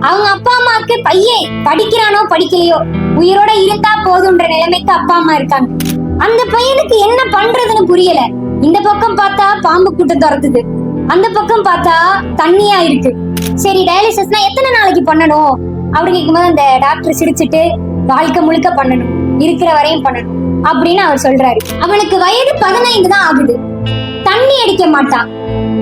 அவங்க அப்பா அம்மாவுக்கு பையன் படிக்கிறானோ படிக்கலையோ உயிரோட இருந்தா போதுன்ற நிலைமைக்கு அப்பா அம்மா இருக்காங்க. அந்த பையனுக்கு என்ன பண்றதுன்னு புரியல. இந்த பக்கம் பார்த்தா பாம்பு கூட்டம் துரத்துது. அந்த பக்கம் பார்த்தா தண்ணியா இருக்கு. சரி டயாலிசிஸ்னா எத்தனை நாளைக்கு பண்ணணும்? அப்படின்னு கேட்கும்போது அந்த டாக்டர் சிரிச்சிட்டு வாழ்க்கை முழுக்க பண்ணணும். இருக்கிற வரையும் பண்ணணும். அப்படின்னு அவர் சொல்றாரு. அவனுக்கு வயது பதினைந்து தான் ஆகுது. தண்ணி அடிக்க மாட்டான்.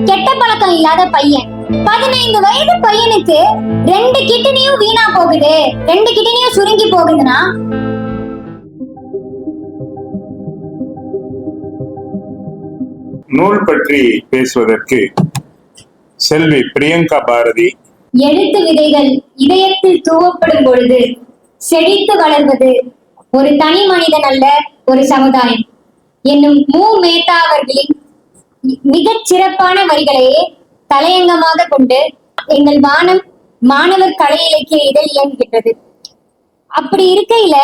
கெட்ட பழக்கம் இல்லாத பையன். பதினைந்து வயது பையனுக்கு ரெண்டு கிட்னியும் வீணா போகுது. ரெண்டு கிட்னியும் சுருங்கி போகுதுன்னா? நூல் பற்றி பேசுவதற்கு செல்வி பிரியங்கா பாரதி. எழுத்து விதைகள் இதயத்தில் தூவப்படும் பொழுது செழித்து வளர்வது ஒரு தனி மனிதன் அல்ல ஒரு சமுதாயம். என்னும் மு. மேத்தா அவர்களின் மிகச் சிறப்பான வரிகளையே தலையங்கமாக கொண்டு எங்கள் வானம் மாணவர் கலை இலக்கிய இதழ் இயங்குகின்றது. அப்படி இருக்கையில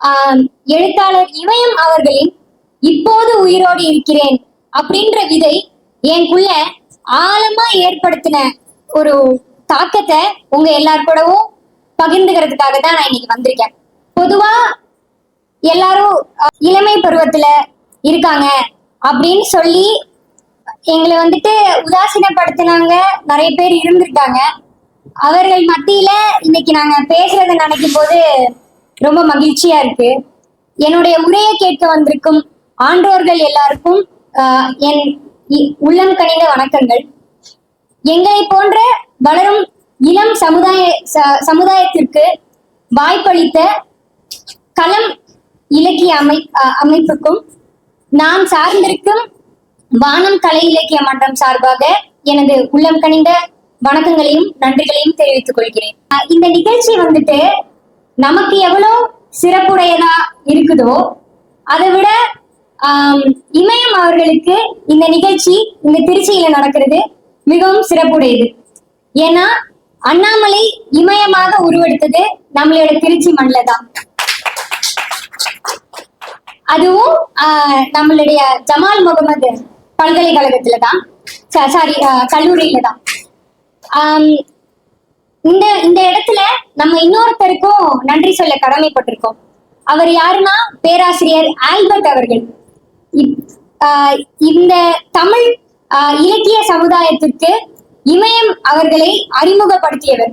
ஆஹ், எழுத்தாளர் இமயம் அவர்களின் இப்போது உயிரோடு இருக்கிறேன் அப்படின்ற விதை எனக்குள்ள ஆழமா ஏற்படுத்தின ஒரு தாக்கத்தை உங்க எல்லார் கூடவும் பகிர்ந்துக்கிறதுக்காக தான் நான் இன்னைக்கு வந்திருக்கேன். பொதுவா எல்லாரும் இளமை பருவத்துல இருக்காங்க அப்படின்னு சொல்லி எங்களை வந்துட்டு உதாசீனப்படுத்தினாங்க நிறைய பேர் இருந்திருக்காங்க. அவர்கள் மத்தியில இன்னைக்கு நாங்க பேசுறதை நினைக்கும் போது ரொம்ப மகிழ்ச்சியா இருக்கு. என்னுடைய உரையை கேட்க வந்திருக்கும் ஆன்றோர்கள் எல்லாருக்கும் என் இ- உள்ளம் கணித வணக்கங்கள். எங்களை போன்ற வளரும் இளம் சமுதாய ச- சமுதாயத்திற்கு வாய்ப்பளித்த களம் இலக்கிய அமை அமைப்புக்கும் நாம் சார்ந்திருக்கும் வானம் கலை இலக்கிய மன்றம் சார்பாக எனது உள்ளம் கனிந்த வணக்கங்களையும் நன்றிகளையும் தெரிவித்துக் கொள்கிறேன். இந்த நிகழ்ச்சி வந்துட்டு நமக்கு எவ்வளவு சிறப்புடையதா இருக்குதோ அதை விட இமயம் அவர்களுக்கு இந்த நிகழ்ச்சி இந்த திருச்சியில நடக்கிறது மிகவும் சிறப்புடையது. ஏன்னா அண்ணாமலை இமயமாக உருவெடுத்தது நம்மளோட திருச்சி மண்ணில் தான். அதுவும் ஆஹ், நம்மளுடைய ஜமால் முகமது பல்கலைக்கழகத்துல தான் சாரி கல்லூரியில தான் இந்த இந்த இடத்துல நம்ம இன்னொருத்தருக்கும் நன்றி சொல்ல கடமைப்பட்டிருக்கோம். அவர் யாருன்னா பேராசிரியர் ஆல்பர்ட் அவர்கள். இப்- இந்த தமிழ் ஆஹ், இலக்கிய சமுதாயத்திற்கு இமயம் அவர்களை அறிமுகப்படுத்தியவர்.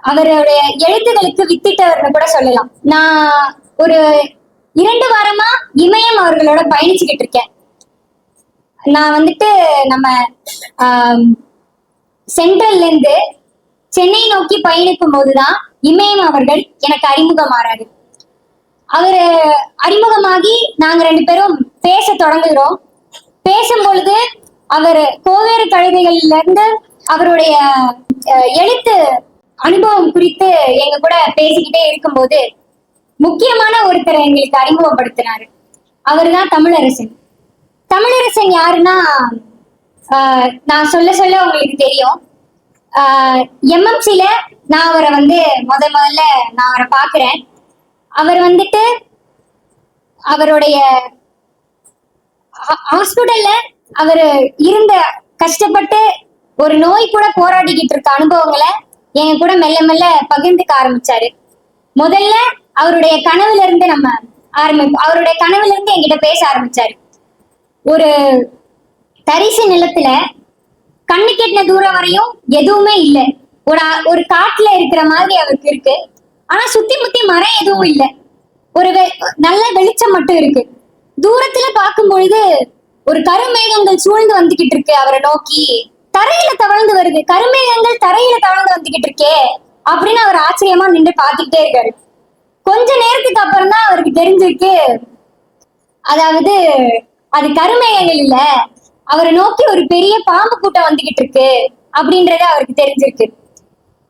அவருடைய எழுத்துகளுக்கு வித்திட்டவர்னு கூட சொல்லலாம். நான் ஒரு இரண்டு வாரமா இமயம் அவர்களோட பயணிச்சுக்கிட்டு இருக்கேன். நான் வந்துட்டு நம்ம சென்ட்ரல்ல இருந்து சென்னை நோக்கி பயணிக்கும் போதுதான் இமயம் அவர்கள் எனக்கு அறிமுகமாறாரு அவர் அறிமுகமாகி நாங்க ரெண்டு பேரும் பேச தொடங்குகிறோம். பேசும் பொழுது அவர் கோவேறு கழுதைகள்ல இருந்து அவருடைய எழுத்து அனுபவம் குறித்து எங்க கூட பேசிக்கிட்டே இருக்கும்போது முக்கியமான ஒருத்தரை எங்களுக்கு அறிமுகப்படுத்தினாரு. அவர்தான் தமிழரசன். தமிழரசன் யாருன்னா நான் சொல்ல சொல்ல உங்களுக்கு தெரியும். எம்எம்சில நான் அவரை வந்து முத முதல்ல நான் அவரை பாக்குறேன் அவர் வந்துட்டு அவருடைய ஹாஸ்பிட்டல்ல அவர் இருந்த கஷ்டப்பட்டு ஒரு நோய் கூட போராடிக்கிட்டு இருக்க அனுபவங்களை எங்க கூட மெல்ல மெல்ல பகிர்ந்துக்க ஆரம்பிச்சாரு. முதல்ல அவருடைய கனவுல இருந்து நம்ம ஆரம்பிப்போம். அவருடைய கனவுல இருந்து என்கிட்ட பேச ஆரம்பிச்சாரு. ஒரு தரிசு நிலத்துல கண்ணு கெட்டின தூரம் வரையும் எதுவுமே இல்லை. ஒரு ஒரு காட்டுல இருக்கிற மாதிரி அவருக்கு இருக்கு. ஆனா சுத்தி முத்தி மரம் எதுவும் இல்லை. ஒரு வெ- நல்ல வெளிச்சம் மட்டும் இருக்கு. தூரத்துல பார்க்கும் பொழுது ஒரு கருமேகங்கள் சூழ்ந்து வந்துகிட்டு இருக்கு அவரை நோக்கி. தரையில தவழ்ந்து வருது. கருமேகங்கள் தரையில தவழ்ந்து வந்துகிட்டு இருக்கே அப்படின்னு அவர் ஆச்சரியமா நின்று பார்த்துக்கிட்டே இருக்காரு. கொஞ்ச நேரத்துக்கு அப்புறம் தான் அவருக்கு தெரிஞ்சிருக்கு. அதாவது அது கருமேகங்கள் இல்ல. அவரை நோக்கி ஒரு பெரிய பாம்பு கூட்டம் வந்துகிட்டு இருக்கு அப்படின்றது அவருக்கு தெரிஞ்சிருக்கு.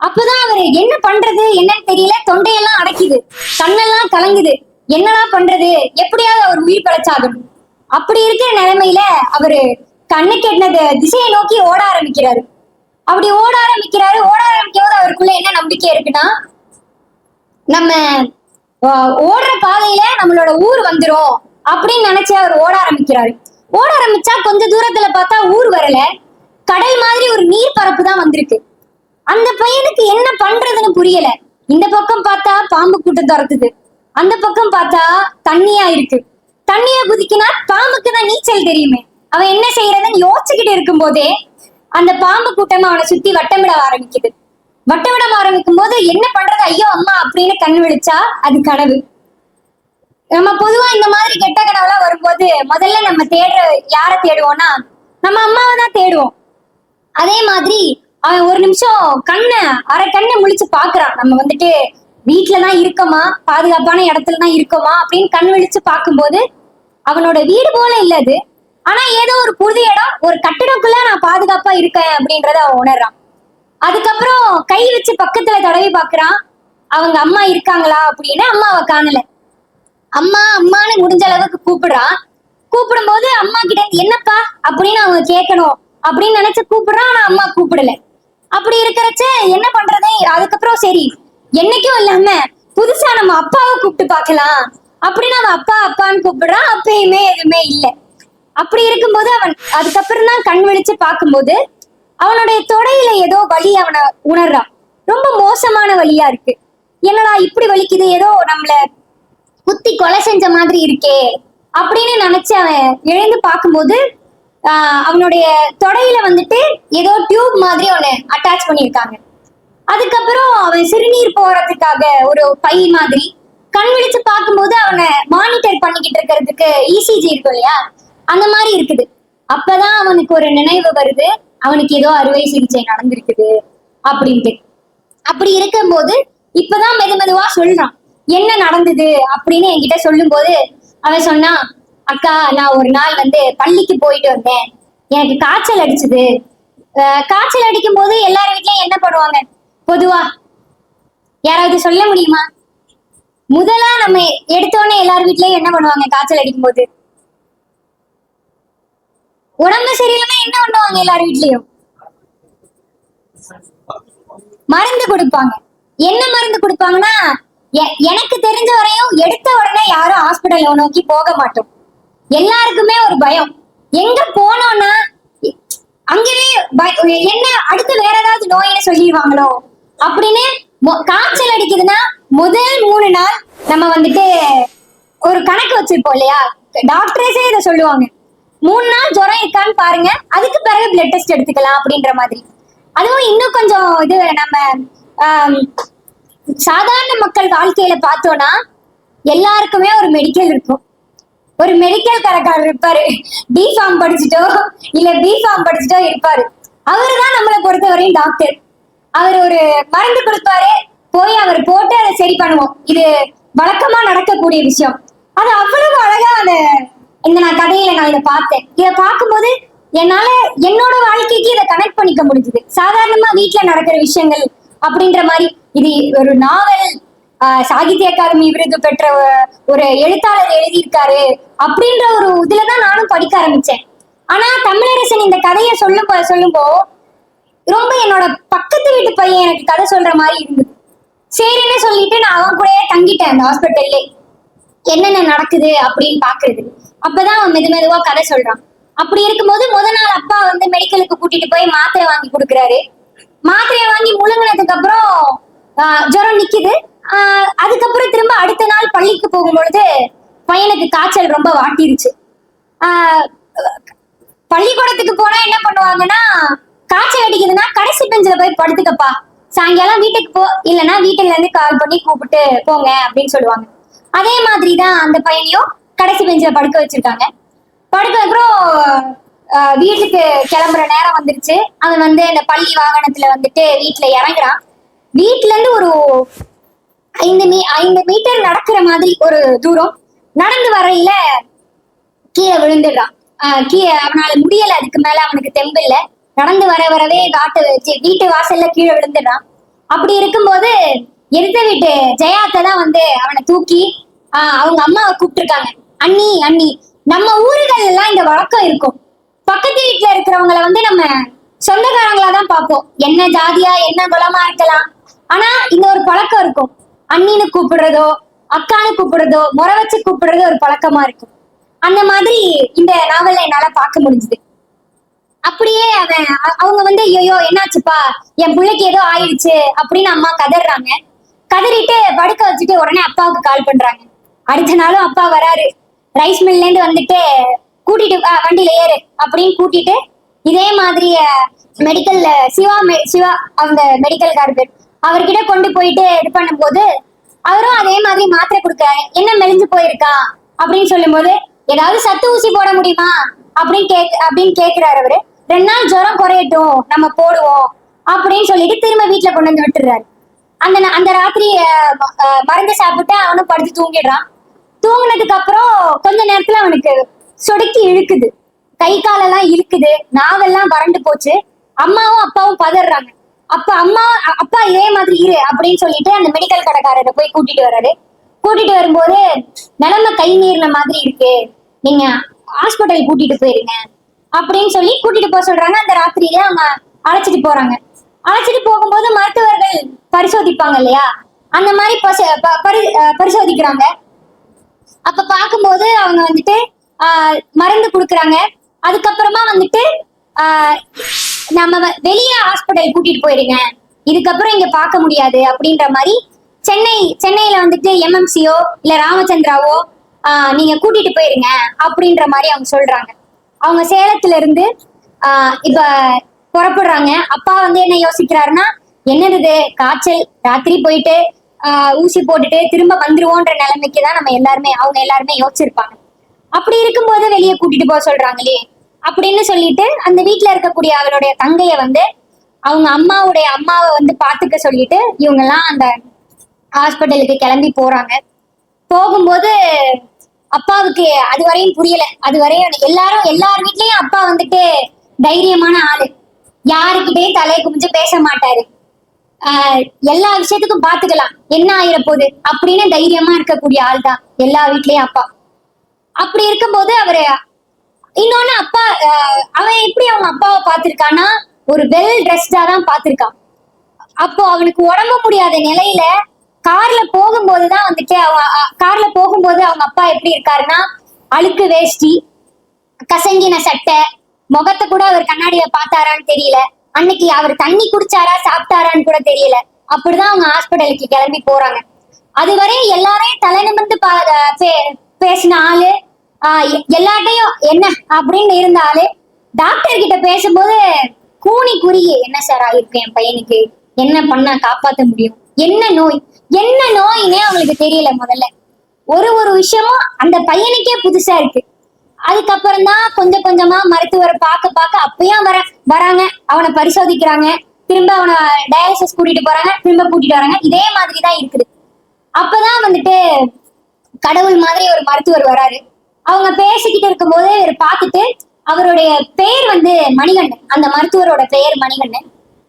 அப்பதான் அவர் என்ன பண்றது என்னன்னு தெரியல. தொண்டையெல்லாம் அடைக்குது. கண்ணெல்லாம் கலங்குது. என்னடா பண்றது? எப்படியாவது அவர் உயிர் பழச்சாகும் அப்படி இருக்கிற நிலைமையில அவரு கண்ணு கெட்டினது திசையை நோக்கி ஓட ஆரம்பிக்கிறாரு. அப்படி ஓட ஆரம்பிக்கிறாரு. ஓட ஆரம்பிக்கும் போது அவருக்குள்ள என்ன நம்பிக்கை இருக்குன்னா நம்ம ஓடுற பாதையில நம்மளோட ஊர் வந்துரும். அப்படின்னு நினைச்சு அவர் ஓட ஆரம்பிக்கிறாரு. ஓட ஆரம்பிச்சா கொஞ்ச தூரத்துல பார்த்தா ஊர் வரல. கடல் மாதிரி ஒரு நீர் பரப்பு தான் வந்திருக்கு. அந்த பையனுக்கு என்ன பண்றதுன்னு புரியல. இந்த பக்கம் பார்த்தா பாம்பு கூட்டம் துரத்துது. அந்த பக்கம் பார்த்தா தண்ணியா இருக்கு. தண்ணிய குதிக்கினா பாம்புக்கு தான் நீச்சல் தெரியுமே. அவன் என்ன செய்யறதுன்னு யோசிச்சுக்கிட்டு இருக்கும் போதே அந்த பாம்பு கூட்டம் அவனை சுத்தி வட்டமிட ஆரம்பிக்குது. வட்டமிட ஆரம்பிக்கும் போது என்ன பண்றது? ஐயோ அம்மா அப்படின்னு கண் விழிச்சா அது கனவு நம்ம பொதுவா இந்த மாதிரி கெட்ட கனவுலாம் வரும்போது முதல்ல நம்ம தேடுற யாரை தேடுவோம்னா நம்ம அம்மாவை தான் தேடுவோம். அதே மாதிரி அவன் ஒரு நிமிஷம் கண்ணை அரை கண்ணை முழிச்சு பாக்குறான் நம்ம வந்துட்டு வீட்டுலதான் இருக்கோமா? பாதுகாப்பான இடத்துல தான் இருக்கோமா? அப்படின்னு கண் விழிச்சு பார்க்கும்போது அவனோட வீடு போல இல்ல அது. ஆனா ஏதோ ஒரு புது இடம் ஒரு கட்டிடக்குள்ள நான் பாதுகாப்பா இருக்கேன் அப்படின்றத அவன் உணர்றான். அதுக்கப்புறம் கை வச்சு பக்கத்துல தடவி பாக்குறான் அவங்க அம்மா இருக்காங்களா அப்படின்னு அம்மாவை காணல. அம்மா அம்மான்னு முடிஞ்ச அளவுக்கு கூப்பிடுறான் கூப்பிடும்போது அம்மா கிட்ட என்னப்பா? அப்படின்னு அவங்க கேட்கணும் அப்படின்னு நினைச்சு கூப்பிடுறான் ஆனா அம்மா கூப்பிடல. அப்படி இருக்கிறச்ச என்ன பண்றது? அதுக்கப்புறம் சரி என்னைக்கும் இல்லாம புதுசா நம்ம அப்பாவை கூப்பிட்டு பார்க்கலாம். அப்படின்னு அவன் அப்பா அப்பான்னு கூப்பிடுறான் அப்பயுமே எதுவுமே இல்லை. அப்படி இருக்கும்போது அவன் அதுக்கப்புறம் தான் கண் விழிச்சு பார்க்கும்போது அவனுடைய தொடையில ஏதோ வலி அவனை உணர்றான். ரொம்ப மோசமான வழியா இருக்கு. என்னடா இப்படி வலிக்குது? ஏதோ நம்மள குத்தி கொலை செஞ்ச மாதிரி இருக்கே அப்படின்னு நினைச்சு அவன் எழுந்து பார்க்கும்போது ஆஹ் அவனுடைய தொடையில வந்துட்டு ஏதோ டியூப் மாதிரி ஒண்ணு அட்டாச் பண்ணியிருக்காங்க. அதுக்கப்புறம் அவன் சிறுநீர் போறதுக்காக ஒரு பை மாதிரி கண் விழிச்சு பார்க்கும்போது அவனை மானிட்டர் பண்ணிக்கிட்டு இருக்கிறதுக்கு இசிஜி இருக்கும் இல்லையா? அந்த மாதிரி இருக்குது. அப்பதான் அவனுக்கு ஒரு நினைவு வருது. அவனுக்கு ஏதோ அறுவை சிகிச்சை நடந்திருக்குது அப்படின்ட்டு. அப்படி இருக்கும்போது இப்பதான் மெது மெதுவா சொல்றான். என்ன நடந்தது அப்படின்னு என்கிட்ட சொல்லும்போது அவன் சொன்னான் அக்கா நான் ஒரு நாள் வந்து பள்ளிக்கு போயிட்டு வந்தேன். எனக்கு காய்ச்சல் அடிச்சுது. காய்ச்சல் அடிக்கும் போது எல்லார் வீட்லயும் என்ன பண்ணுவாங்க? பொதுவா யாராவது சொல்ல முடியுமா? முதலா நம்ம எடுத்தோடனே எல்லார் வீட்லயும் என்ன பண்ணுவாங்க காய்ச்சல் அடிக்கும் போது உடம்பு சரியில்லாம என்ன பண்ணுவாங்க எல்லார் வீட்லயும்? மருந்து கொடுப்பாங்க. என்ன மருந்து கொடுப்பாங்கன்னா எனக்கு தெரிஞ்ச வரையும் எடுத்த உடனே யாரும் ஹாஸ்பிட்டல் நோக்கி போக மாட்டோம். எல்லாருக்குமே ஒரு பயம். எங்க போனோம்னா அங்கவே பய- என்ன அடுத்து வேற ஏதாவது நோயின்னு சொல்லிடுவாங்களோ? அப்படின்னு மொ- காய்ச்சல் அடிக்குதுன்னா முதல் மூணு நாள் நம்ம வந்துட்டு ஒரு கணக்கு வச்சிருப்போம் இல்லையா? டாக்டர்ஸே இதை சொல்லுவாங்க. மூணு நாள் ஜுரம் இருக்கான்னு பாருங்க அதுக்கு பிறகு பிளட் டெஸ்ட் எடுத்துக்கலாம் அப்படின்ற மாதிரி. அதுவும் இன்னும் கொஞ்சம் இது நம்ம சாதாரண மக்கள் வாழ்க்கையில பார்த்தோம்னா எல்லாருக்குமே ஒரு மெடிக்கல் இருக்கும். ஒரு மெடிக்கல் கடைக்காரர் இருப்பாரு. பி ஃபார்ம் படிச்சுட்டோ இல்ல பி ஃபார்ம் படிச்சுட்டோ இருப்பாரு. அவரு தான் நம்மளை பொறுத்தவரையும் டாக்டர் அவர் ஒரு மருந்து கொடுப்பாரு. போய் அவர் போட்டு அதை சரி பண்ணுவோம். இது வழக்கமா நடக்கக்கூடிய விஷயம். அது அவ்வளவு அழகா அந்த இந்த நான் கதையில நான் இதை பார்த்தேன். இதை பார்க்கும்போது என்னால என்னோட வாழ்க்கைக்கு இதை கனெக்ட் பண்ணிக்க முடிஞ்சுது. சாதாரணமா வீட்ல நடக்கிற விஷயங்கள் அப்படின்ற மாதிரி இது ஒரு நாவல் சாகித்ய அகாதமி விருது பெற்ற ஒரு எழுத்தாளர் எழுதியிருக்காரு அப்படின்ற ஒரு இதுலதான் நானும் படிக்க ஆரம்பிச்சேன். ஆனா தமிழரசன் இந்த கதையை சொல்லும் போ- சொல்லும்போ ரொம்ப என்னோட பக்கத்து வீட்டு பையன் எனக்கு கதை சொல்ற மாதிரி இருந்தது. சரின்னு சொல்லிட்டு நான் அவன் கூடயே தங்கிட்டேன் அந்த ஹாஸ்பிட்டல்லே என்னென்ன நடக்குது அப்படின்னு பாக்குறது. அப்பதான் அவன் மெது மெதுவா கதை சொல்றான். அப்படி இருக்கும்போது முத நாள் அப்பா வந்து மெடிக்கலுக்கு கூட்டிட்டு போய் மாத்திரை வாங்கி கொடுக்குறாரு. மாத்திரையை வாங்கி முழுங்கினதுக்கு அப்புறம் ஜுரம் நிக்குது. அதுக்கப்புறம் திரும்ப அடுத்த நாள் பள்ளிக்கு போகும்பொழுது பையனுக்கு காய்ச்சல் ரொம்ப வாட்டிருச்சு. பள்ளிக்கூடத்துக்கு போனா என்ன பண்ணுவாங்கன்னா காய்ச்சல் அடிக்குதுன்னா கடைசி பெஞ்சில போய் படுத்துக்கப்பா. சாயங்காலம் வீட்டுக்கு போ இல்லைன்னா வீட்டுல இருந்து கால் பண்ணி கூப்பிட்டு போங்க அப்படின்னு சொல்லுவாங்க. அதே மாதிரி தான் அந்த பையனையும் கடைசி பெஞ்சில படுக்க வச்சிருக்காங்க. படுக்க அப்புறம் வீட்டுக்கு கிளம்புற நேரம் வந்துருச்சு. அவன் வந்து அந்த பள்ளி வாகனத்துல வந்துட்டு வீட்டுல இறங்குறான். வீட்டுல இருந்து ஒரு ஐந்து மீ ஐந்து மீட்டர் நடக்கிற மாதிரி ஒரு தூரம். நடந்து வரையில கீழே விழுந்துடுறான். ஆஹ் கீழே அவனால முடியல. அதுக்கு மேல அவனுக்கு தெம்பில்ல நடந்து வர வரவே காட்டு வச்சு வீட்டு வாசல்ல கீழே விழுந்துடுறான். அப்படி இருக்கும்போது எடுத்த வீட்டு ஜெயாத்தை தான் வந்து அவனை தூக்கி ஆஹ் அவங்க அம்மாவை கூப்பிட்டுருக்காங்க. அண்ணி அண்ணி நம்ம ஊர்கள் எல்லாம் இந்த வழக்கம் இருக்கும். பக்கத்து வீட்டுல இருக்கிறவங்கள வந்து நம்ம சொந்தக்காரங்களா தான் பார்ப்போம். என்ன ஜாதியா என்ன குலமா இருக்கலாம். ஆனா இந்த ஒரு பழக்கம் இருக்கும். அண்ணின்னு கூப்பிடுறதோ அக்கான்னு கூப்பிடுறதோ முறை வச்சு கூப்பிடுறதோ ஒரு பழக்கமா இருக்கும். அந்த மாதிரி இந்த நாவல்ல என்னால பார்க்க முடிஞ்சுது. அப்படியே அவன் அவங்க வந்து ஐயோ என்னாச்சுப்பா? என் பிள்ளைக்கு ஏதோ ஆயிடுச்சு அப்படின்னு அம்மா கதறாங்க. கதறிட்டு படுக்க வச்சுட்டு உடனே அப்பாவுக்கு கால் பண்றாங்க. அடுத்த நாளும் அப்பா வராரு. ரைஸ் மில்ல இருந்து வந்துட்டு கூட்டிட்டு வண்டியில ஏறு. அப்படின்னு கூட்டிட்டு இதே மாதிரி மெடிக்கல்ல சிவா மெ- சிவா அந்த மெடிக்கல் கார்டு அவர்கிட்ட கொண்டு போயிட்டு இது பண்ணும்போது அவரும் அதே மாதிரி மாத்திரை கொடுக்க என்ன மெலிஞ்சு போயிருக்கா அப்படின்னு சொல்லும்போது ஏதாவது சத்து ஊசி போட முடியுமா அப்படின்னு கேக் அப்படின்னு கேக்குறாரு அவரு. ரெண்டு நாள் ஜுரம் குறையட்டும் நம்ம போடுவோம் அப்படின்னு சொல்லிட்டு திரும்ப வீட்டுல கொண்டு வந்து விட்டுறாரு அந்த அந்த ராத்திரி மருந்து சாப்பிட்டு அவனும் படுத்து தூங்கிடுறான். தூங்கினதுக்கு அப்புறம் கொஞ்ச நேரத்துல அவனுக்கு சொடுக்கி இழுக்குது. கை காலெல்லாம் இழுக்குது நாவெல்லாம் வறண்டு போச்சு. அம்மாவும் அப்பாவும் பதறாங்க. அப்ப அம்மா அப்பா இதே மாதிரி இரு அப்படின்னு சொல்லிட்டு அந்த மெடிக்கல் கடைக்காரரை போய் கூட்டிட்டு வர்றாரு. கூட்டிட்டு வரும்போது நிலைமை கை நீர்ன மாதிரி இருக்கு. நீங்க ஹாஸ்பிட்டல் கூட்டிட்டு போயிருங்க அப்படின்னு சொல்லி கூட்டிட்டு போக சொல்றாங்க. அந்த ராத்திரியில அவங்க அழைச்சிட்டு போறாங்க. அழைச்சிட்டு போகும்போது மருத்துவர்கள் பரிசோதிப்பாங்க இல்லையா? அந்த மாதிரி பச- ப- பரி- பரிசோதிக்கிறாங்க. அப்ப பார்க்கும்போது அவங்க வந்துட்டு ஆஹ், மருந்து கொடுக்குறாங்க. அதுக்கப்புறமா வந்துட்டு நம்ம வெளியே ஹாஸ்பிட்டல் கூட்டிட்டு போயிருங்க. இதுக்கப்புறம் இங்க பார்க்க முடியாது அப்படின்ற மாதிரி சென்னை சென்னையில வந்துட்டு எம்எம்சியோ இல்ல ராமச்சந்திராவோ நீங்க கூட்டிட்டு போயிருங்க அப்படின்ற மாதிரி அவங்க சொல்றாங்க. அவங்க சேலத்துல இருந்து இப்ப புறப்படுறாங்க. அப்பா வந்து என்ன யோசிக்கிறாருன்னா என்னது காய்ச்சல் ராத்திரி போயிட்டு ஊசி போட்டுட்டு திரும்ப வந்துருவோன்ற நிலைமைக்கு தான் நம்ம எல்லாருமே அவங்க எல்லாருமே யோசிச்சிருப்பாங்க. அப்படி இருக்கும்போது வெளியே கூட்டிட்டு போக சொல்றாங்களே. அப்படின்னு சொல்லிட்டு அந்த வீட்டுல இருக்கக்கூடிய அவளுடைய தங்கைய வந்து அவங்க அம்மாவுடைய அம்மாவை வந்து பாத்துக்க சொல்லிட்டு இவங்க எல்லாம் அந்த ஹாஸ்பிட்டலுக்கு கிளம்பி போறாங்க. போகும்போது அப்பாவுக்கு அது வரையும் புரியல. அது வரையும் எல்லாரும் எல்லார் வீட்லயும் அப்பா வந்துட்டு தைரியமான ஆளு. யாருக்கிட்டையும் தலையை குமிஞ்சு பேச மாட்டாரு. ஆஹ் எல்லா விஷயத்துக்கும் பாத்துக்கலாம் என்ன ஆயிர போகுது? அப்படின்னு தைரியமா இருக்கக்கூடிய ஆள் தான் எல்லா வீட்லயும் அப்பா. அப்படி இருக்கும்போது அவரு இன்னொன்னு அப்பா அவன் எப்படி அவங்க அப்பாவை பார்த்திருக்கான்னா ஒரு வெல் ட்ரெஸ்டா தான் பார்த்திருக்கான். அப்போ அவனுக்கு உடம்பு முடியாத நிலையில கார்ல போகும்போதுதான் வந்துட்டு அவன் கார்ல போகும்போது அவங்க அப்பா எப்படி இருக்காருன்னா அழுக்கு வேஷ்டி கசங்கின சட்டை முகத்தை கூட அவர் கண்ணாடியில பார்த்தாரான்னு தெரியல. அன்னைக்கு அவர் தண்ணி குடிச்சாரா சாப்பிட்டாரான்னு கூட தெரியல. அப்படிதான் அவங்க ஹாஸ்பிட்டலுக்கு கிளம்பி போறாங்க. அதுவரை எல்லாரையும் தலை நிமிர்ந்து பா- பே- பேசின ஆளு ஆஹ் எல்லார்ட்டையும் என்ன அப்படின்னு இருந்தாலே டாக்டர் கிட்ட பேசும்போது கூனி குறுகி என்ன சார் ஆயிருக்கு என் பையனுக்கு? என்ன பண்ணா காப்பாத்த முடியும்? என்ன நோய்? என்ன நோயினே அவங்களுக்கு தெரியல முதல்ல. ஒரு ஒரு விஷயமும் அந்த பையனுக்கே புதுசா இருக்கு. அதுக்கப்புறம் தான் கொஞ்சம் கொஞ்சமா மருத்துவரை பார்க்க பார்க்க அப்பயும் வர வராங்க. அவனை பரிசோதிக்கிறாங்க. திரும்ப அவனை டயாலிசிஸ் கூட்டிட்டு போறாங்க. திரும்ப கூட்டிட்டு வராங்க. இதே மாதிரி தான் இருக்குது. அப்பதான் வந்துட்டு கடவுள் மாதிரி ஒரு மருத்துவர் வராரு. அவங்க பேசிக்கிட்டு இருக்கும்போது இவர் பார்த்துட்டு அவருடைய பெயர் வந்து மணிகண்டன். அந்த மருத்துவரோட பெயர் மணிகண்டன்.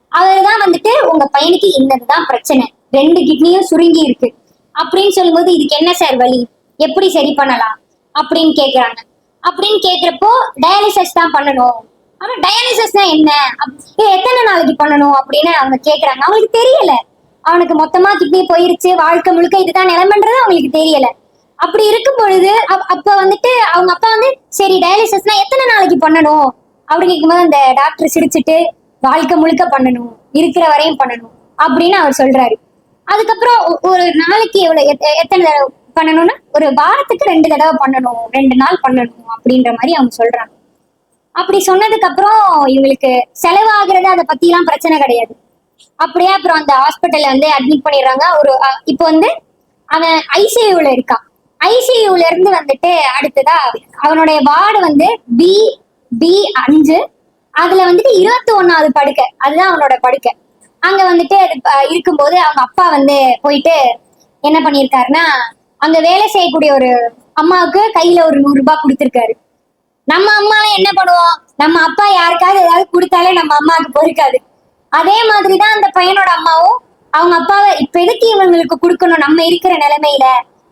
அவர் தான் வந்துட்டு உங்க பையனுக்கு இன்னதுதான் பிரச்சனை. ரெண்டு கிட்னியும் சுருங்கி இருக்கு. அப்படின்னு சொல்லும்போது இதுக்கு என்ன சார் வழி? எப்படி சரி பண்ணலாம்? அப்படின்னு கேக்குறாங்க. அப்படின்னு கேக்குறப்போ டயாலிசிஸ் தான் பண்ணணும். ஆனா டயாலிசிஸ்னா என்ன? ஏ, எத்தனை நாளைக்கு பண்ணணும் அப்படின்னு அவங்க கேக்குறாங்க. அவங்களுக்கு தெரியல. அவனுக்கு மொத்தமா கிட்னி போயிருச்சு. வாழ்க்கை முழுக்க இதுதான் நிலைமைன்றது அவங்களுக்கு தெரியல. அப்படி இருக்கும் பொழுது அப்- அப்ப வந்துட்டு அவங்க அப்பா வந்து சரி டயாலிசிஸ்னா எத்தனை நாளைக்கு பண்ணணும்? அப்படி கேட்கும்போது அந்த டாக்டர் சிரிச்சிட்டு வாழ்க்கை முழுக்க பண்ணணும் இருக்கிற வரையும் பண்ணணும் அப்படின்னு அவர் சொல்றாரு. அதுக்கப்புறம் ஒரு நாளைக்கு எவ்வளவு எத்த- எத்தனை தடவை பண்ணணும்னா ஒரு வாரத்துக்கு ரெண்டு தடவை பண்ணணும் ரெண்டு நாள் பண்ணணும் அப்படின்ற மாதிரி அவங்க சொல்றாங்க. அப்படி சொன்னதுக்கு அப்புறம் இவங்களுக்கு செலவாகிறது அதை பத்தி எல்லாம் பிரச்சனை கிடையாது. அப்படியே அப்புறம் அந்த ஹாஸ்பிட்டல்ல வந்து அட்மிட் பண்ணிடுறாங்க. ஒரு இப்போ வந்து அவன் ஐசியூல இருக்கான். ஐசியூல இருந்து வந்துட்டு அடுத்ததா அவனுடைய வார்டு வந்து பி பி அஞ்சு. அதுல வந்துட்டு இருபத்தி ஒன்னாவது படுக்கை. அதுதான் அவனோட படுக்கை. அங்க வந்துட்டு அது, இருக்கும்போது அவங்க அப்பா வந்து போயிட்டு என்ன பண்ணியிருக்காருன்னா அங்க வேலை செய்யக்கூடிய ஒரு அம்மாவுக்கு கையில ஒரு நூறு ரூபாய் கொடுத்துருக்காரு. நம்ம அம்மாலாம் என்ன பண்ணுவோம்? நம்ம அப்பா யாருக்காவது ஏதாவது கொடுத்தாலே நம்ம அம்மாவுக்கு பொறுக்காது. அதே மாதிரிதான் அந்த பையனோட அம்மாவும் அவங்க அப்பாவை இப்ப எதுக்கு இவங்களுக்கு கொடுக்கணும்? நம்ம இருக்கிற நிலைமையில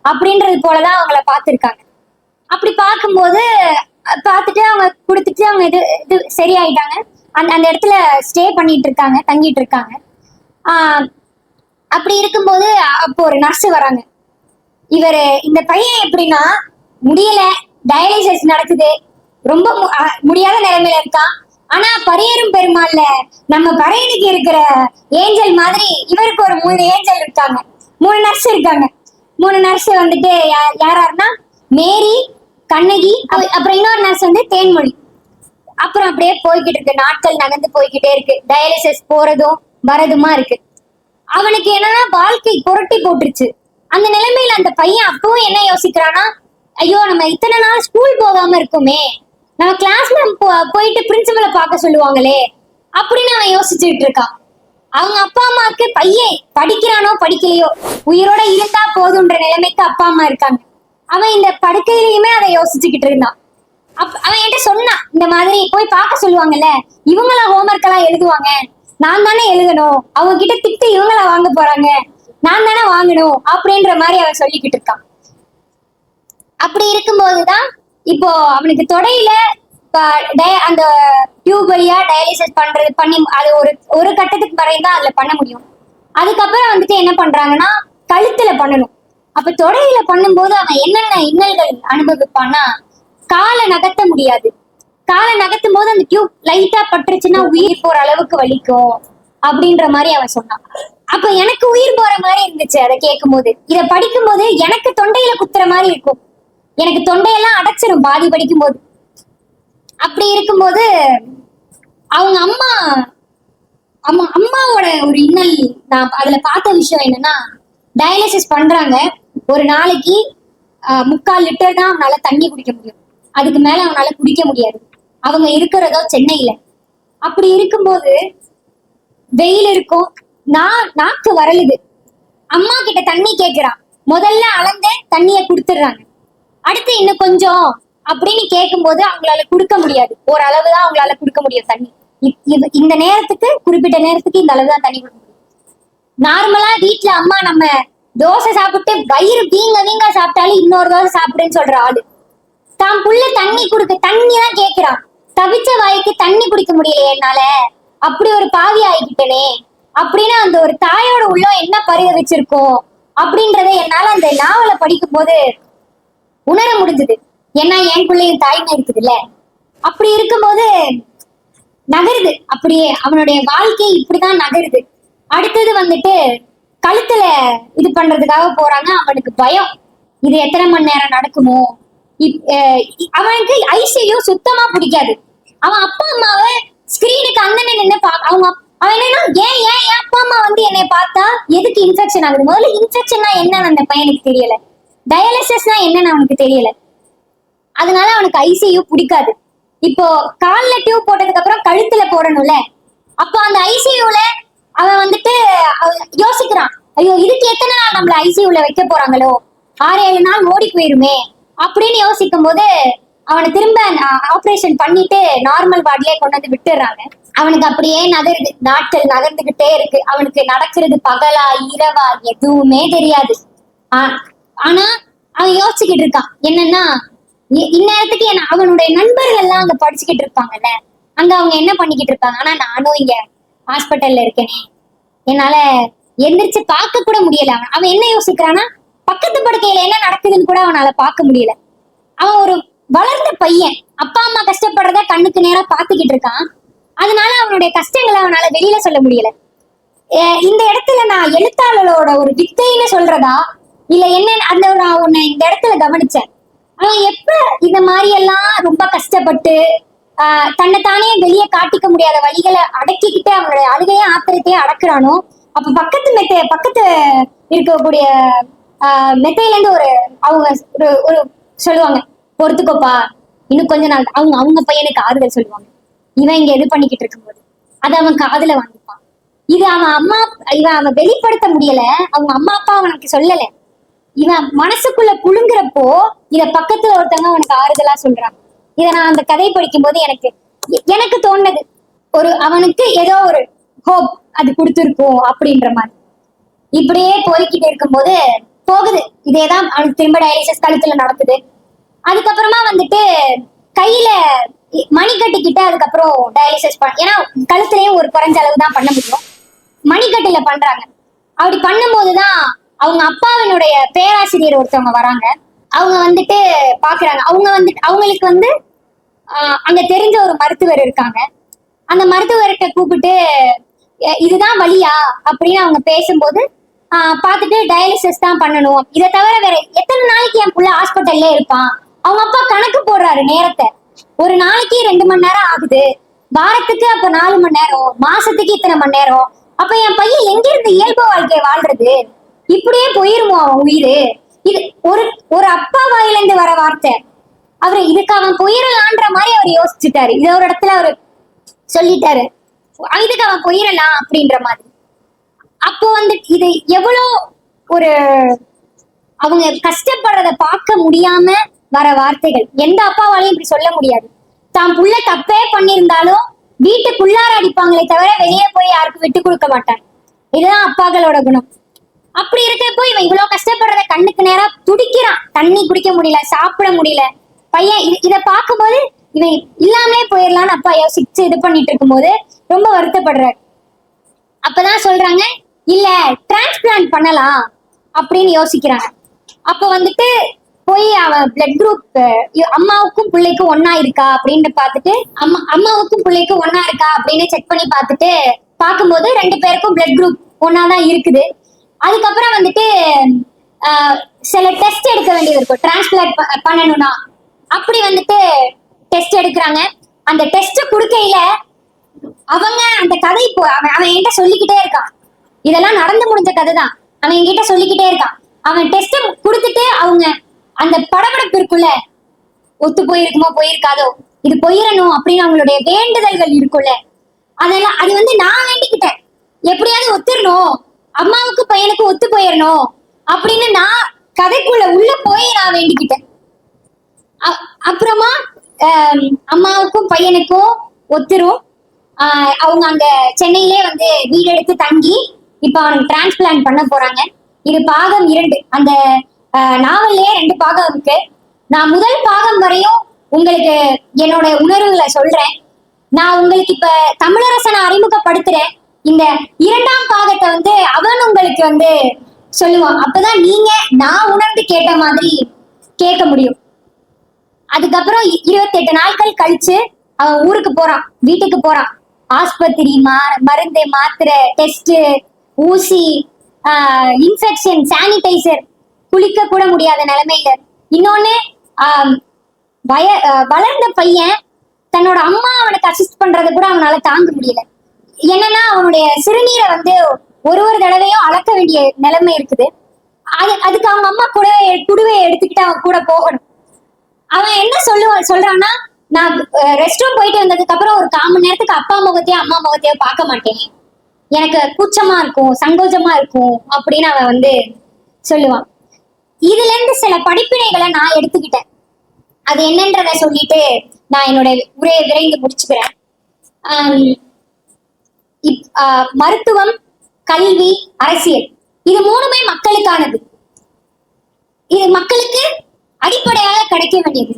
அப்படின்றது போலதான் அவங்கள பார்த்துருக்காங்க. அப்படி பார்க்கும்போது பார்த்துட்டு அவங்க கொடுத்துட்டு அவங்க இது இது சரியாயிட்டாங்க. அந்த அந்த இடத்துல ஸ்டே பண்ணிட்டு இருக்காங்க தங்கிட்டு இருக்காங்க. அப்படி இருக்கும்போது அப்போ ஒரு நர்ஸ் வராங்க. இவர் இந்த பையன் எப்படின்னா முடியல டயாலிசிஸ் நடக்குது. ரொம்ப மு- முடியாத நிலைமையில இருக்கான். ஆனா பரியரும் பெருமாள்ல நம்ம பறையனுக்கு இருக்கிற ஏஞ்சல் மாதிரி இவருக்கு ஒரு மூணு ஏஞ்சல் இருக்காங்க. மூணு நர்ஸ் இருக்காங்க. மூணு நர்ஸ் வந்துட்டு யாராருன்னா மேரி கண்ணகி அப்புறம் இன்னொரு நர்ஸ் வந்து தேன்மொழி. அப்புறம் அப்படியே போய்கிட்டு இருக்கு. நாட்கள் நகர்ந்து போய்கிட்டே இருக்கு. டயாலிசிஸ் போறதும் வரதுமா இருக்கு. அவனுக்கு என்னன்னா வாழ்க்கை புரட்டி போட்டுருச்சு. அந்த நிலைமையில அந்த பையன் அப்பவும் என்ன யோசிக்கிறானா ஐயோ நம்ம இத்தனை நாள் ஸ்கூல் போகாம இருக்கோமே. நம்ம கிளாஸ் மேம் போயிட்டு பிரின்சிபலை பார்க்க சொல்லுவாங்களே. அப்படின்னு அவன் யோசிச்சுட்டு இருக்கான். அவங்க அப்பா அம்மாவுக்கு பையன் படிக்கிறானோ படிக்கலையோ உயிரோட இருந்தா போதுன்ற நிலைமைக்கு அப்பா அம்மா இருக்காங்க. அவன் இந்த படுக்கையிலயுமே அதை யோசிச்சுக்கிட்டு இருந்தான். அப் அவன் என்கிட்ட சொன்னான் இந்த மாதிரி போய் பார்க்க சொல்லுவாங்கல்ல இவங்களா ஹோம்ஒர்க் எல்லாம் எழுதுவாங்க. நான் தானே எழுதணும். அவங்க கிட்ட திட்டு இவங்களா வாங்க போறாங்க. நான் தானே வாங்கணும் அப்படின்ற மாதிரி அவன் சொல்லிக்கிட்டு இருக்கான். அப்படி இருக்கும்போதுதான் இப்போ அவனுக்கு தொடையில அந்த டியூப் வழியா டயாலிசிஸ் பண்றது பண்ணி அது ஒரு ஒரு கட்டத்துக்கு வரையும் தான் அதுல பண்ண முடியும். அதுக்கப்புறம் வந்துட்டு என்ன பண்றாங்கன்னா கழுத்துல பண்ணணும். அப்ப தொடையில பண்ணும்போது அவன் என்னென்ன இன்னல்கள் அனுபவிப்பான்னா காலை நகர்த்த முடியாது. காலை நகர்த்தும் போது அந்த டியூப் லைட்டா பட்டுருச்சுன்னா உயிர் போற அளவுக்கு வலிக்கும் அப்படின்ற மாதிரி அவன் சொன்னான். அப்ப எனக்கு உயிர் போற மாதிரி இருந்துச்சு அதை கேட்கும் போது இதை படிக்கும் போது எனக்கு தொண்டையில குத்துற மாதிரி இருக்கும். எனக்கு தொண்டையெல்லாம் அடைச்சிரும் பாதி படிக்கும் போது அப்படி இருக்கும்போது அவங்க அம்மா அம்மா அம்மாவோட ஒரு இன்னல் நான் அதுல பார்த்த விஷயம் என்னன்னா டயாலிசிஸ் பண்றாங்க. ஒரு நாளைக்கு முக்கால் லிட்டர் தான் அவனால தண்ணி குடிக்க முடியும். அதுக்கு மேல அவனால குடிக்க முடியாது. அவங்க இருக்கிறதோ சென்னையில. அப்படி இருக்கும்போது வெயில் இருக்கும். நான் நாக்கு வரலுது. அம்மா கிட்ட தண்ணி கேக்குறான் முதல்ல அளந்த தண்ணிய குடுத்துடுறாங்க. அடுத்து இன்னும் கொஞ்சம் அப்படின்னு கேட்கும்போது அவங்களால கொடுக்க முடியாது. ஓரளவு தான் அவங்களால கொடுக்க முடியும் தண்ணி. இது- இந்த நேரத்துக்கு குறிப்பிட்ட நேரத்துக்கு இந்த அளவு தான் தண்ணி கொடுக்க முடியும். நார்மலா வீட்ல அம்மா நம்ம தோசை சாப்பிட்டு வயிறு வீங்க வீங்க சாப்பிட்டாலும் இன்னொரு தோசை சாப்பிடுன்னு சொல்ற ஆளு. தான் புள்ள தண்ணி குடுக்க தண்ணி தான் கேக்குறான். தவிச்ச வாய்க்கு தண்ணி குடிக்க முடியல என்னால. அப்படி ஒரு பாவி ஆகிக்கிட்டனே அப்படின்னு அந்த ஒரு தாயோட உள்ளம் என்ன பரிதவிச்சிருக்கோம்? அப்படின்றத என்னால அந்த நாவலை படிக்கும் போது உணர முடிஞ்சது. ஏன்னா என் பிள்ளையும் தாய்மை இருக்குதுல்ல. அப்படி இருக்கும்போது நகருது. அப்படியே அவனுடைய வாழ்க்கை இப்படிதான் நகருது. அடுத்தது வந்துட்டு கழுத்துல இது பண்றதுக்காக போறாங்க. அவனுக்கு பயம். இது எத்தனை மணி நேரம் நடக்குமோ? இப்- அவனுக்கு ஐசியூ சுத்தமா பிடிக்காது. அவன் அப்பா அம்மாவை ஸ்கிரீனுக்கு அந்த நின்று பா அவங்க அவன் என்னன்னா ஏன் ஏன் என் அப்பா அம்மா வந்து என்னை பார்த்தா எதுக்கு இன்ஃபெக்ஷன் ஆகுது? முதல்ல இன்ஃபெக்ஷன்னா என்னன்னு அந்த பையனுக்கு தெரியல. டயாலிசிஸ்னா என்னன்னு அவனுக்கு தெரியல. அதனால அவனுக்கு ஐசியு பிடிக்காது. இப்போ கால்ல டியூப் போட்டதுக்கு அப்புறம் கழுத்துல போடணும்ல? அப்போ அந்த ஐசியூல அவன் வந்துட்டு யோசிக்கிறான். ஐயோ இதுக்கு எத்தனை நாள் நம்மள ஐசியூல வைக்க போறாங்களோ? ஆறு ஏழு நாள் ஓடி போயிருமே. அப்படின்னு யோசிக்கும் போது அவனை திரும்ப ஆபரேஷன் பண்ணிட்டு நார்மல் வார்டிலே கொண்டு வந்து விட்டுறாங்க அவனுக்கு அப்படியே நகருது. நாட்கள் நகர்ந்துகிட்டே இருக்கு. அவனுக்கு நடக்கிறது பகலா இரவா எதுவுமே தெரியாது. ஆனா அவன் யோசிச்சுக்கிட்டு இருக்கான். என்னன்னா இந்நேரத்துக்கு என்ன அவனுடைய நண்பர்கள் எல்லாம் அங்க படிச்சுக்கிட்டு இருப்பாங்கல்ல. அங்க அவங்க என்ன பண்ணிக்கிட்டு இருப்பாங்க ஆனா நானும் இங்க ஹாஸ்பிட்டல்ல இருக்கேனே. என்னால எந்திரிச்சு பார்க்க கூட முடியல. அவன் அவன் என்ன யோசிக்கிறான்னா பக்கத்து படுக்கையில என்ன நடக்குதுன்னு கூட அவனால பார்க்க முடியல. அவன் ஒரு வளர்ந்த பையன். அப்பா அம்மா கஷ்டப்படுறத கண்ணுக்கு நேரா பாத்துக்கிட்டு இருக்கான். அதனால அவனுடைய கஷ்டங்களை அவனால வெளியில சொல்ல முடியல. அஹ் இந்த இடத்துல நான் எழுத்தாளரோட ஒரு வித்தைன்னு சொல்றதா? இல்ல என்ன அந்த நான் உன்னை இந்த இடத்துல கவனிச்சேன். அவன் எப்ப இந்த மாதிரி எல்லாம் ரொம்ப கஷ்டப்பட்டு ஆஹ் தன்னைத்தானே வெளியே காட்டிக்க முடியாத வழிகளை அடக்கிக்கிட்டு அவனுடைய அழுகையே ஆத்திரத்தையே அடக்குறானோ அப்ப பக்கத்து மெத்தைய பக்கத்து இருக்கக்கூடிய ஆஹ் மெத்தையில இருந்து ஒரு அவங்க ஒரு ஒரு சொல்லுவாங்க பொறுத்துக்கோப்பா இன்னும் கொஞ்ச நாள் அவங்க அவங்க பையனுக்கு ஆறுதல் சொல்லுவாங்க. இவன் இங்க இது பண்ணிக்கிட்டு இருக்கும்போது அதை அவன் காதுல வாங்கிப்பான். இது அவன் அம்மா இவன் அவன் வெளிப்படுத்த முடியல அவங்க அம்மா அப்பா அவனுக்கு சொல்லலை. இவன் மனசுக்குள்ள புழுங்குறப்போ இத பக்கத்துல ஒருத்தவங்க அவனுக்கு ஆறுதலா சொல்றான் இத நான் அந்த கதை படிக்கும் போது எனக்கு எனக்கு தோணுது. ஒரு அவனுக்கு ஏதோ ஒரு ஹோப் அது கொடுத்துருக்கோம் அப்படின்ற மாதிரி. இப்படியே போய்கிட்டு இருக்கும்போது போகுது. இதேதான் அவனுக்கு திரும்ப டயாலிசிஸ் கழுத்துல நடக்குது. அதுக்கப்புறமா வந்துட்டு கையில மணி கட்டிக்கிட்டு அதுக்கப்புறம் டயாலிசிஸ் பண்ண ஏன்னா கழுத்துலயும் ஒரு குறைஞ்ச அளவு தான் பண்ண முடியும். மணிக்கட்டுல பண்றாங்க. அப்படி பண்ணும்போதுதான் அவங்க அப்பாவினுடைய பேராசிரியர் ஒருத்தவங்க வராங்க. அவங்க வந்துட்டு பாக்குறாங்க. அவங்க வந்துட்டு அவங்களுக்கு வந்து அங்க தெரிஞ்ச ஒரு மருத்துவர் இருக்காங்க. அந்த மருத்துவர்கிட்ட கூப்பிட்டு "எ- இதுதான் வழியா அப்படின்னு அவங்க பேசும்போது பார்த்துட்டு டயாலிசிஸ் தான் பண்ணணும். இதை தவிர வேற எத்தனை நாளைக்கு என் புள்ள ஹாஸ்பிட்டல்ல இருப்பான்? அவங்க அப்பா கணக்கு போடுறாரு நேரத்தை. ஒரு நாளைக்கு ரெண்டு மணி நேரம் ஆகுது. வாரத்துக்கு அப்ப நாலு மணி நேரம் மாசத்துக்கு இத்தனை மணி நேரம். அப்ப என் பையன் எங்க இருந்து இயல்பு வாழ்க்கையை வாழ்றது? இப்படியே போயிருமோ அவன் உயிர்? இது ஒரு ஒரு அப்பா வாயில இருந்து வர வார்த்தை. அவர் இதுக்கு அவன் போயிடலான்ற மாதிரி அவர் யோசிச்சுட்டாரு. இது ஒரு இடத்துல அவர் சொல்லிட்டாரு. இதுக்கு அவன் போயிடலாம் அப்படின்ற மாதிரி. அப்போ வந்து இது எவ்வளோ ஒரு அவங்க கஷ்டப்படுறத பார்க்க முடியாம வர வார்த்தைகள். எந்த அப்பாவாலையும் இப்படி சொல்ல முடியாது. தான் புள்ள தப்பே பண்ணியிருந்தாலும் வீட்டுக்குள்ளார அடிப்பாங்களே தவிர வெளியே போய் யாருக்கும் விட்டு கொடுக்க மாட்டாங்க. இதுதான் அப்பாக்களோட குணம். அப்படி இருக்கப்போ இவன் இவ்வளவு கஷ்டப்படுறத கண்ணுக்கு நேரா துடிக்கிறான். தண்ணி குடிக்க முடியல சாப்பிட முடியல. பையன் இத பார்க்கும்போது இவன் இல்லாமலே போயிடலான்னு அப்பா யோசிச்சு இது பண்ணிட்டு இருக்கும்போது ரொம்ப வருத்தப்படுறாரு. அப்பதான் சொல்றாங்க இல்ல டிரான்ஸ்பிளான்ட் பண்ணலாம் அப்படின்னு யோசிக்கிறாங்க. அப்ப வந்துட்டு போய் அவன் பிளட் குரூப் அம்மாவுக்கும் பிள்ளைக்கும் ஒன்னா இருக்கா அப்படின்னு பார்த்துட்டு அம்மா அம்மாவுக்கும் பிள்ளைக்கும் ஒன்னா இருக்கா அப்படின்னு செக் பண்ணி பார்த்துட்டு பார்க்கும்போது ரெண்டு பேருக்கும் பிளட் குரூப் ஒன்னா தான் இருக்குது. அதுக்கப்புறம் வந்துட்டு சில டெஸ்ட் எடுக்க வேண்டியது இருக்கும். டிரான்ஸ்பிளான்ட் பண்ணணும்னா. அப்படி வந்துட்டு டெஸ்ட் எடுக்கிறாங்க. அந்த டெஸ்ட் கொடுக்கையில அவங்க அந்த கதை இப்போ அவன் அவன் என்கிட்ட சொல்லிக்கிட்டே இருக்கான். இதெல்லாம் நடந்து முடிஞ்ச கதை தான் அவன் என்கிட்ட சொல்லிக்கிட்டே இருக்கான். அவன் டெஸ்ட் கொடுத்துட்டு அவங்க அந்த படபடப்பு இருக்குல்ல ஒத்து போயிருக்குமோ போயிருக்காதோ இது போயிடணும் அப்படின்னு அவங்களுடைய வேண்டுதல்கள் இருக்கும்ல அதெல்லாம் அது வந்து நான் வேண்டிக்கிட்டேன். எப்படியாவது ஒத்துடணும் அம்மாவுக்கு பையனுக்கு ஒத்து போயிடணும் அப்படின்னு நான் கதைக்குள்ள உள்ள போய் நான் வேண்டிக்கிட்டேன். அப்புறமா அம்மாவுக்கும் பையனுக்கும் ஒத்துரும். அவங்க அங்க சென்னையிலே வந்து வீடு எடுத்து தங்கி இப்ப அவனுக்கு டிரான்ஸ்பிளான் பண்ண போறாங்க. இது பாகம் இரண்டு. அந்த ஆஹ், ரெண்டு பாகம் இருக்கு. நான் முதல் பாகம் வரையும் உங்களுக்கு என்னோட உணர்வுகளை சொல்றேன். நான் உங்களுக்கு இப்ப தமிழரசனை அறிமுகப்படுத்துறேன். இந்த இரண்டாம் பாகத்தை வந்து அவன் உங்களுக்கு வந்து சொல்லுவான். அப்பதான் நீங்க நான் உணர்ந்து கேட்ட மாதிரி கேட்க முடியும். அதுக்கப்புறம் இருபத்தி இருபத்தெட்டு நாட்கள் கழிச்சு அவன் ஊருக்கு போறான் வீட்டுக்கு போறான். ஆஸ்பத்திரி மா மருந்து மாத்திரை டெஸ்ட் ஊசி இன்ஃபெக்ஷன் சானிடைசர் குளிக்க கூட முடியாத நிலைமையில இன்னொன்னு வய வளர்ந்த பையன் தன்னோட அம்மா அவனுக்கு அசிஸ்ட் பண்றதை கூட அவனால தாங்க முடியல. என்னன்னா அவனுடைய சிறுநீரை வந்து ஒரு ஒரு தடவையும் அளக்க வேண்டிய நிலைமை இருக்குது. அது அதுக்கு அவங்க அம்மா கூட குடுவையை எடுத்துக்கிட்டு அவன் கூட போகணும். அவன் என்ன சொல்லுவான் சொல்றான்னா நான் ரெஸ்ட் ரூம் போயிட்டு வந்ததுக்கு அப்புறம் ஒரு கால் மணி நேரத்துக்கு அப்பா முகத்தையோ அம்மா முகத்தையோ பார்க்க மாட்டேன். எனக்கு கூச்சமா இருக்கும் சங்கோஜமா இருக்கும் அப்படின்னு அவன் வந்து சொல்லுவான். இதுல இருந்து சில படிப்பினைகளை நான் எடுத்துக்கிட்டேன். அது என்னன்றத சொல்லிட்டு நான் என்னோட உரையை விரைந்து முடிச்சுக்கிறேன். ஆஹ் மருத்துவம் கல்வி அரசியல். இது மூணுமே மக்களுக்கானது. இது மக்களுக்கு அடிப்படையாக கிடைக்க வேண்டியது.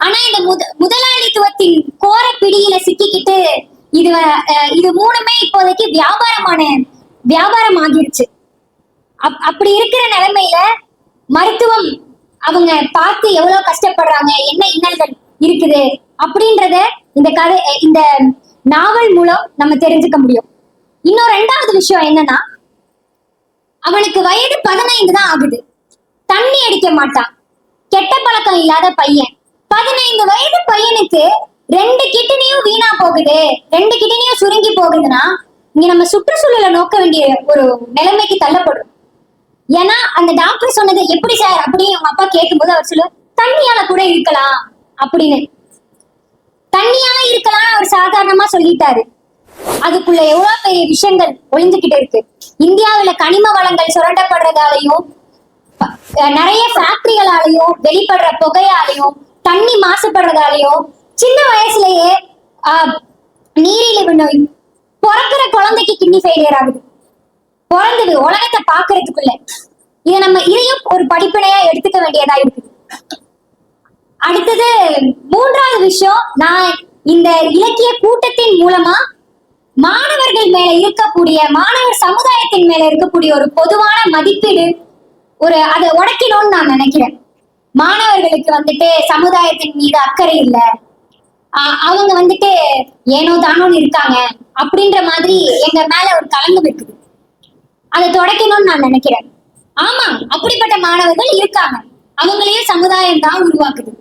ஆனா இந்த முத முதலாளித்துவத்தின் கோர பிடியில சிக்கிக்கிட்டு இது அஹ் இது மூணுமே இப்போதைக்கு வியாபாரமான வியாபாரம் ஆகிருச்சு அப்- அப்படி இருக்கிற நிலைமையில மருத்துவம் அவங்க பார்த்து எவ்வளவு கஷ்டப்படுறாங்க என்ன இன்னல்கள் இருக்குது அப்படின்றத இந்த கதை இந்த நாவல் மூலம் நம்ம தெரிஞ்சுக்க முடியும். இன்னும் ரெண்டாவது விஷயம் என்னன்னா அவனுக்கு வயது பதினைந்து தான் ஆகுது. தண்ணி அடிக்க மாட்டான். கெட்ட பழக்கம் இல்லாத பையன். பதினைந்து வயது பையனுக்கு ரெண்டு கிட்னியும் வீணா போகுது. ரெண்டு கிட்னியும் சுருங்கி போகுதுன்னா இங்க நம்ம சுற்றுச்சூழலை நோக்க வேண்டிய ஒரு நிலைமைக்கு தள்ளப்படும். ஏன்னா அந்த டாக்டர் சொன்னது எப்படி சார் அப்படின்னு அவங்க அப்பா கேட்கும்போது அவர் சொல்லுவார் தண்ணியால கூட இருக்கலாம். அப்படின்னு. தண்ணியா இருக்கலாம் அவர் சாதாரணமா சொல்லிட்டாரு. அதுக்குள்ள எவ்வளவு பெரிய விஷயங்கள் ஒளிஞ்சுகிட்டு இருக்கு. இந்தியாவுல கனிம வளங்கள் சுரண்டப்படுறதாலையும் நிறைய ஃபேக்டரிகளாலையும் வெளிப்படுற புகையாலையும் தண்ணி மாசுபடுறதாலையும் சின்ன வயசுலயே ஆஹ், நீரிழிவு நோய் பிறக்கிற குழந்தைக்கு கிட்னி ஃபெயிலியர் ஆகுது. பிறந்தது உலகத்தை பாக்குறதுக்குள்ள இதை நம்ம இதையும் ஒரு படிப்பினையா எடுத்துக்க வேண்டியதா இருக்குது. அடுத்தது மூன்றாவது விஷயம் நான் இந்த இலக்கிய கூட்டத்தின் மூலமா மாணவர்கள் மேல இருக்கக்கூடிய மாணவர் சமுதாயத்தின் மேல இருக்கக்கூடிய ஒரு பொதுவான மதிப்பீடு ஒரு அதை உடைக்கணும்னு நான் நினைக்கிறேன். மாணவர்களுக்கு வந்துட்டு சமுதாயத்தின் மீது அக்கறை இல்லை. அவங்க வந்துட்டு ஏனோ தானோன்னு இருக்காங்க அப்படின்ற மாதிரி எங்க மேல ஒரு கலங்கம் இருக்குது. அதை தொடக்கணும்னு நான் நினைக்கிறேன். ஆமா அப்படிப்பட்ட மாணவர்கள் இருக்காங்க. அவங்களையும் சமுதாயம் தான் உருவாக்குது.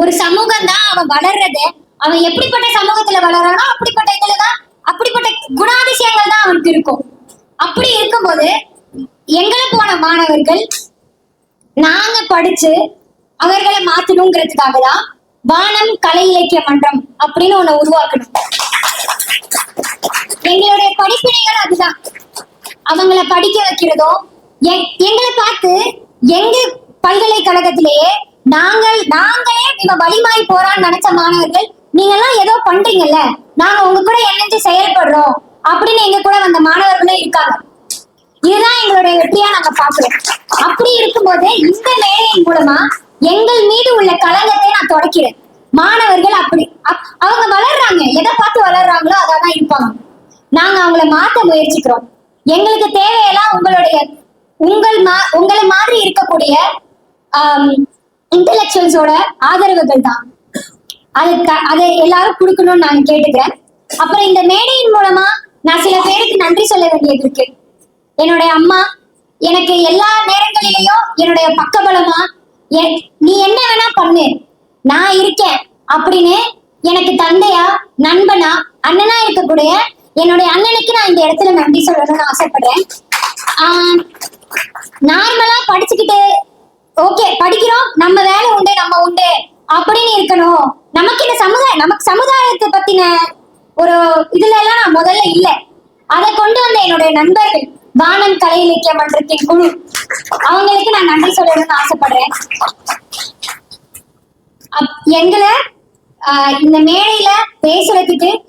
ஒரு சமூகம் தான் அவன் வளர்றது. அவன் எப்படிப்பட்ட சமூகத்துல வளரானோ அப்படிப்பட்ட இதுலதான் அப்படிப்பட்ட குணாதிசயங்கள் தான் அவனுக்கு இருக்கும். அப்படி இருக்கும்போது எங்களை போன மாணவர்கள் நாங்க படிச்சு அவர்களை மாத்தணுங்கிறதுக்காக தான் வானம் கலை இலக்கிய மன்றம் அப்படின்னு ஒண்ணு உருவாக்கணும். எங்களுடைய படிப்பினைகள் அதுதான். அவங்கள படிக்க வைக்கிறதோ எங்களை பார்த்து எங்க பல்கலைக்கழகத்திலேயே நாங்கள் நாங்களே இவ வலிமாய் போறான்னு நினைச்ச மாணவர்கள் நீங்க எல்லாம் ஏதோ பண்றீங்கல்ல? நாங்க உங்க கூட இணைஞ்சு செயல்படுறோம் அப்படின்னு எங்க கூட வந்த மாணவர்களும் இருக்காங்க. இதுதான் எங்களுடைய வெற்றியா நாங்க பாக்குறோம் அப்படி இருக்கும்போது இந்த வேலையின் மூலமா எங்கள் மீது உள்ள களங்கத்தை நான் தொடக்கிறேன். மாணவர்கள் அப்படி அப்- அவங்க வளர்றாங்க. எதை பார்த்து வளர்றாங்களோ அதான் இருப்பாங்க. நாங்க அவங்கள மாத்த முயற்சிக்கிறோம். எங்களுக்கு தேவையெல்லாம் உங்களுடைய உங்கள் மா உங்களை மாதிரி இருக்கக்கூடிய இன்டெலெக்சுவல்ஸோட ஆதரவுகள் தான் அது அதை எல்லாரும் கொடுக்கணும்னு நான் கேட்டுக்கிறேன். அப்புறம் இந்த மேடையின் மூலமா நான் சில பேருக்கு நன்றி சொல்ல வேண்டியது இருக்கு. என்னுடைய அம்மா எனக்கு எல்லா நேரங்களிலேயும் என்னுடைய பக்கபலமா நீ என்ன வேணா பண்ணு. நான் இருக்கேன் அப்படின்னு எனக்கு தந்தையா நண்பனா அண்ணனா இருக்கக்கூடிய என்னுடைய அண்ணனுக்கு நான் இந்த இடத்துல நன்றி சொல்லணும்னு ஆசைப்படுறேன். நார்மலா படிச்சுக்கிட்டு ஓகே படிக்கிறோம் நம்ம வேலை உண்டு நம்ம உண்டு அப்படின்னு இருக்கணும். நமக்கு இந்த சமுதாயம் நமக்கு சமுதாயத்தை பத்தின ஒரு இதுல எல்லாம் நான் முதல்ல இல்ல. அதை கொண்டு வந்த என்னுடைய நண்பர்கள் வானம் கலை இலக்கிய மன்றத்தின் குழு. அவங்களுக்கு நான் நன்றி சொல்லணும்னு ஆசைப்படுறேன். அப்- எங்களை ஆஹ், இந்த மேடையில பேசுறதுக்கு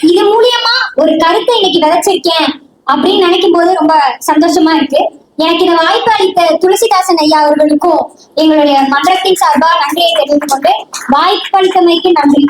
இது மூலியமா ஒரு கருத்தை இன்னைக்கு விதைச்சிருக்கேன் அப்படின்னு நினைக்கும் போது ரொம்ப சந்தோஷமா இருக்கு. எனக்கு இந்த வாய்ப்பு அளித்த துளசிதாசன் ஐயா அவர்களுக்கும் எங்களுடைய மன்றத்தின் சார்பாக நன்றியை தெரிந்து கொண்டு வாய்ப்பு அளித்தமைக்கு நன்றி.